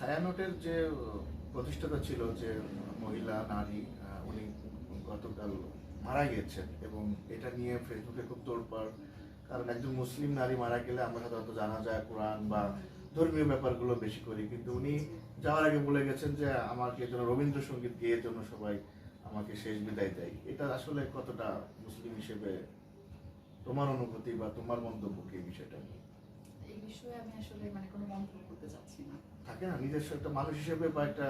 ছায়ানটের যে প্রতিষ্ঠাতা ছিল যে মহিলা, নারী উনি গতকাল মারা গিয়েছেন এবং এটা নিয়ে ফেসবুকে খুব তোড়পাড়। কারণ একজন মুসলিম নারী মারা গেলে আমরা সাধারণত জানা যায় কোরআন বা ধর্মীয় ব্যাপারগুলো বেশি করি। কিন্তু উনি যাওয়ার আগে বলে গেছেন যে, আমাকে যেন রবীন্দ্রসঙ্গীত গিয়ে যেন সবাই আমাকে শেষ বিদায় দেয়। এটা আসলে কতটা মুসলিম হিসেবে তোমার অনুভূতি বা তোমার মন্তব্য কি বিষয়টা নিয়ে? এই বিষয়ে আমি আসলে মানে কোনো মন্তব্য করতে চাচ্ছি না। থাকে না নিজস্ব একটা মানুষ হিসেবে বা একটা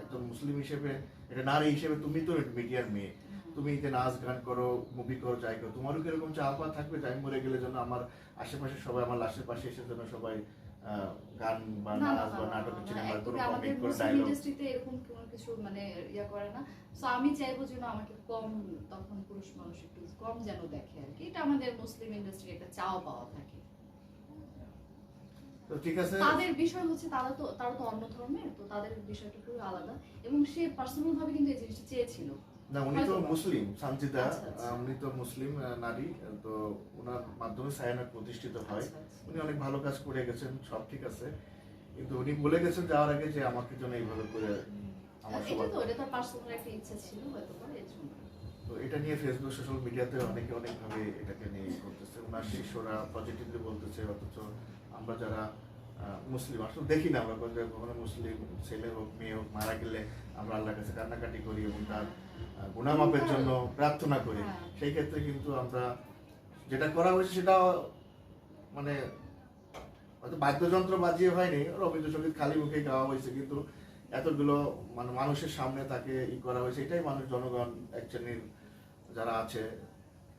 একজন মুসলিম হিসেবে একটা নারী হিসেবে তুমি তো মিডিয়ার মেয়ে। তুমি যে নাচ গান করো মুভি করো যাই করো তোমারও কীরকম চাপা থাকবে মরে গেলে যেন আমার আশেপাশে সবাই আমার আশেপাশে এসে যেন সবাই গান বা না, না, নাচ বা নাটক সিনেমার কোনো একদমই আমাদের মুসলিম ডায়লগ ইন্ডাস্ট্রিতে এরকম কোনো কিছু মানে ইয়া করে না। সো আমি চাইব যেন আমাকে কম তখন পুরুষ মানুষ একটু কম যেন দেখে আর কি। এটা আমাদের মুসলিম ইন্ডাস্ট্রির একটা চাওয়া পাওয়া থাকে। তো ঠিক আছে। তাদের বিষয় হচ্ছে তারা তো তারা তো অন্য ধর্মের তো তাদের বিষয়টা খুবই আলাদা। এবং সে পার্সোনাল ভাবে কিন্তু এই জিনিসটা চেয়েছিল। না উনি তো মুসলিম সানজিদা আচ্ছা, আচ্ছা। উনি তো মুসলিম নারী তো ওনার মাধ্যমে প্রতিষ্ঠিত হয়। আচ্ছা। উনি অনেক ভালো কাজ করে গেছেন সব ঠিক আছে। কিন্তু উনি বলে গেছেন যাওয়ার আগে যে আমাকে জন্য এইভাবে করে আমার সবার তো এটা তার পার্সোনাল একটা ইচ্ছা ছিল হয়তো বা এর জন্য। তো এটা নিয়ে ফেসবুক সোশ্যাল মিডিয়াতে অনেকে অনেকভাবে এটাকে নিয়ে করতেছে। ওনার শিষ্যরা পজিটিভলি বলতেছে অথচ আমরা যারা মুসলিম আসলে দেখি না আমরা কখনো মুসলিম ছেলে হোক মেয়ে হোক মারা গেলে আমরা আল্লাহর কাছে কান্নাকাটি করি এবং তার গুণামাপের জন্য প্রার্থনা করি হ্যাঁ। সেই ক্ষেত্রে কিন্তু আমরা যেটা করা হয়েছে সেটা মানে হয়তো বাদ্যযন্ত্র বাজিয়ে হয়নি রবীন্দ্রসঙ্গীত খালি মুখে গাওয়া হয়েছে কিন্তু এতগুলো মানে মানুষের সামনে তাকে ই করা হয়েছে এটাই মানুষ জনগণ এক শ্রেণির যারা আছে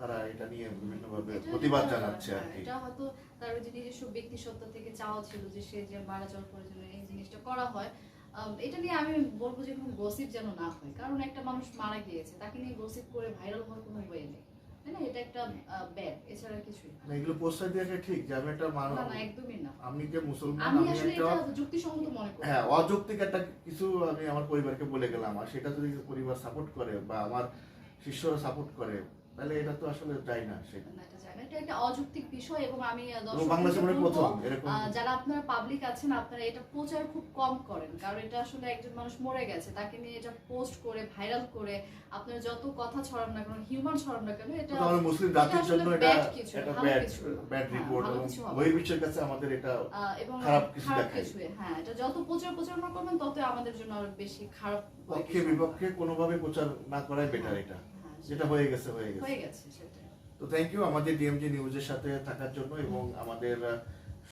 তারা এটা নিয়ে বিভিন্নভাবে প্রতিবাদ জানাচ্ছে আর কি। এটা হয়তো তার যে নিজস্ব থেকে চাওয়া ছিল যে সে যে মারা যাওয়ার পরে যেন এই জিনিসটা করা হয়। এটা নিয়ে আমি বলব যে কোনো গসিপ যেন না হয়। কারণ একটা মানুষ মারা গিয়েছে তাকে নিয়ে গসিপ করে ভাইরাল হওয়ার কোনো ওয়ে নেই। এগুলো পোস্টার ঠিক যে আমি একটা মানুষ আমি যে মুসলমান আমি একটা হ্যাঁ অযৌক্তিক একটা কিছু আমি আমার পরিবারকে বলে গেলাম। আর সেটা যদি পরিবার সাপোর্ট করে বা আমার শিষ্যরা সাপোর্ট করে তাহলে এটা তো আসলে যায় না সেটা এটা একটা অযৌক্তিক বিষয় এবং আমি যারা আপনারা পাবলিক আছেন আপনারা এটা প্রচার খুব কম করেন কারণ এটা আসলে একজন মানুষ মরে গেছে তাকে নিয়ে এটা পোস্ট করে ভাইরাল করে আপনারা যত কথা ছড়ান না কেন হিউম্যান ছড়ান না কেন এটা মুসলিম জাতির জন্য এটা bad কিছু, একটা ভালো ব্যাড ব্যাড হ্যাঁ, রিপোর্ট এবং। বহির্বিশ্বের কাছে আমাদের এটা খারাপ কিছু দেখায়। হ্যাঁ এটা যত প্রচার প্রচারণা করবেন তত আমাদের জন্য আরও বেশি খারাপ পক্ষে বিপক্ষে কোনোভাবে প্রচার না করাই বেটার এটা। হ্যাঁ, যেটা হয়ে গেছে হয়ে গেছে। হয়ে তো থ্যাংক ইউ আমাদের ডিএমজি নিউজের সাথে থাকার জন্য এবং আমাদের